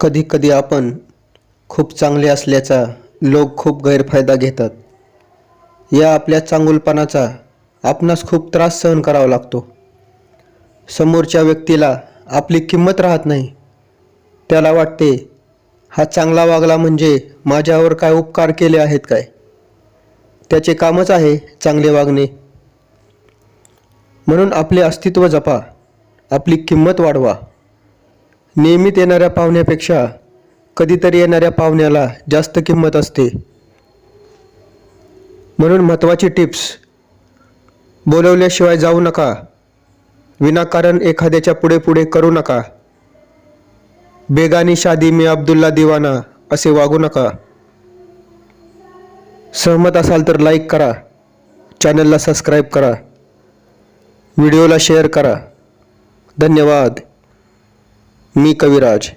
कधी कधी आपण खूप चांगले असल्याचा लोक खूप गैरफायदा घेतात. या आपल्या चांगुलपणाचा आपणास खूप त्रास सहन करावा लागतो. समोरच्या व्यक्तीला आपली किंमत राहत नाही. त्याला वाटते हा चांगला वागला म्हणजे माझ्यावर काय उपकार केले आहेत काय? त्याचे कामच आहे चांगले वागणे. म्हणून आपले अस्तित्व जपा आपली किंमत वाढवा. नियमित येणाऱ्या पाहुण्यापेक्षा कधीतरी येणाऱ्या पाहुण्याला जास्त किंमत असते. म्हणून महत्त्वाची टिप्स बोलवल्याशिवाय जाऊ नका. विनाकारण एखाद्याच्या पुढे पुढे करू नका. बेगानी शादी मी अब्दुल्ला दिवाना असे वागू नका. सहमत असाल तर लाईक करा. चॅनलला सबस्क्राईब करा. व्हिडिओला शेअर करा. धन्यवाद. मी कविराज.